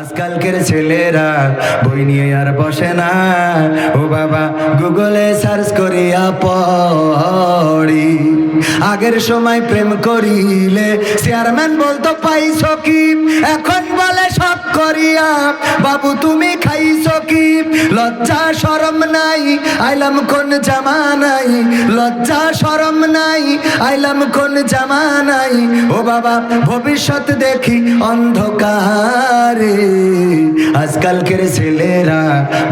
আজকালকের ছেলেরা বই নিয়ে আর বসে না। ও বাবা গুগলে সার্চ করিয়া পড়ি আগের সময় প্রেম করিলে চেয়ারম্যান বলতো, পাইছো কি? এখন বলে, সব করিয়া। বাবু, তুমি খাইছো কি? লজ্জা, শরম নাই। আইলাম কোন জামা নাই। লজ্জা, শরম নাই। আইলাম কোন জামা নাই। ও বাবা, ভবিষ্যৎ দেখি অন্ধকারে। আজকালকের ছেলেরা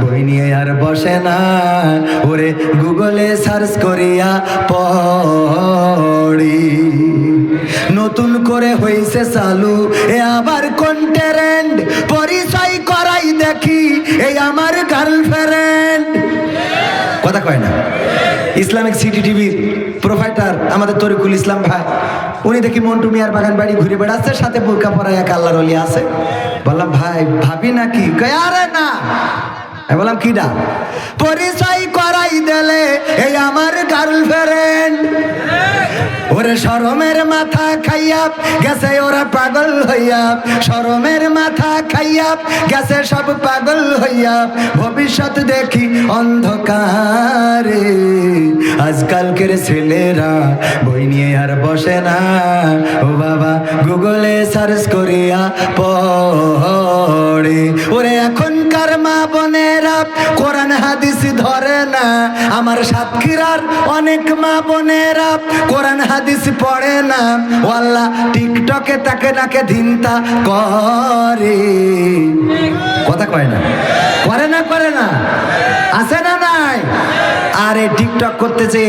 বই নিয়ে আর বসে না। ওরে গুগলে সার্চ করিয়া নতুন করে হইছে চালু। এ আবার কোন ট্যারেন্ট পরিচয় করাই দেখি এই আমার গার্লফ্রেন্ড কথা কয় না। ইসলামিক সিটি টিভির প্রোভাইডার আমাদের তরিকুল ইসলাম ভাই, উনি দেখি মন্টু মিয়ার বাগান বাড়ি ঘুরে বেড়াচ্ছে, সাথে বোরকা পরা এক আল্লাহর অলি আছে। বললাম, ভাই, ভাবি নাকি? আরে না। বললাম কিডা পরিচয় করাই দিলে এই আমার ওরে শরমের মাথা খাইয়া গেছে ওরা পাগল হইয়া। শরমের মাথা খাইয়া গেছে সব পাগল হইয়া। ভবিষ্যৎ দেখি অন্ধকারে। আজকালকের ছেলেরা বই নিয়ে আর বসে না। ও বাবা, গুগলে সার্চ করিয়া পড়ে। ওরে ধরে না। আমার সাতক্ষীরার অনেক মা বোনেরা কোরআন হাদিস পড়ে না। ওয়াল্লা টিকটকে তাকে নাকে ধিনতা করে। কথা কয় না করে না করে না আছে না নাই আরে টিকটক করতেছে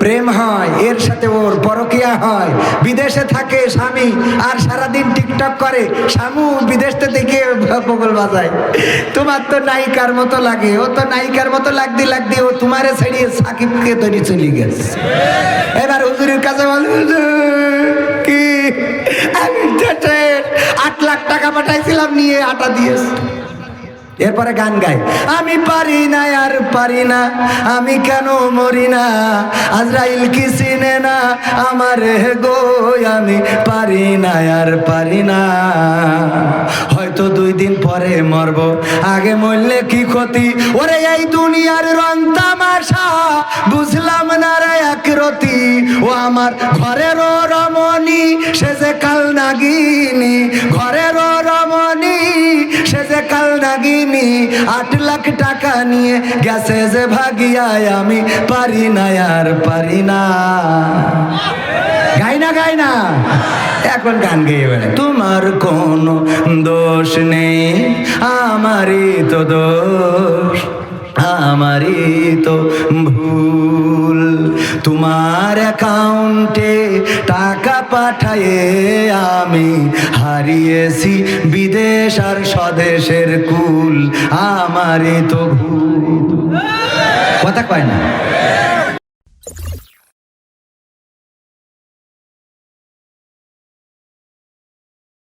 প্রেম হয় এর সাথে ওর পরকিয়া হয়। বিদেশে থাকে স্বামী আর সারাদিন টিকটক করে স্বামু বিদেশ থেকে বগল বাজায়। তোমার তো নায়িকার মতো লাগে ও তো নায়িকার মতো লাগদি লাগদি ও তোমারে ছেড়িয়ে সাকিবকে তৈরি চলে গেছে। এবার হুজুরের কাছে বল "হুজুর, কি? আমি আট লাখ টাকা পাঠাইছিলাম নিয়ে আটা দিয়েছে। এরপরে গান গায় আমি পারি না, আর পারি না, আমি কেন মরি না? আজরাইল কি চিনে না আমার? গো, আমি পারি না, আর পারি না। হয়তো দুই দিন পরে মরব, আগে মরলে কি ক্ষতি? ওরে, এই দুনিয়ার রং তামাশা, বুঝলাম না রে এক রতি। ও আমার ঘরেরও রমণী, সে যে কাল নাগিনী লাখ টাকা নিয়ে গেছে যে ভাগিয়ায় আমি পারি না, আর পারি না। গাই না গাই না। এখন গান গেয়ে বেড়ে তোমার কোন দোষ নেই, আমারই তো দোষ, আমারই তো ভুল। তোমার অ্যাকাউন্টে টাকা পাঠায়ে আমি হারিয়েছি বিদেশ আর স্বদেশের কুল, আমারই তো ভুল। কথা কয় না।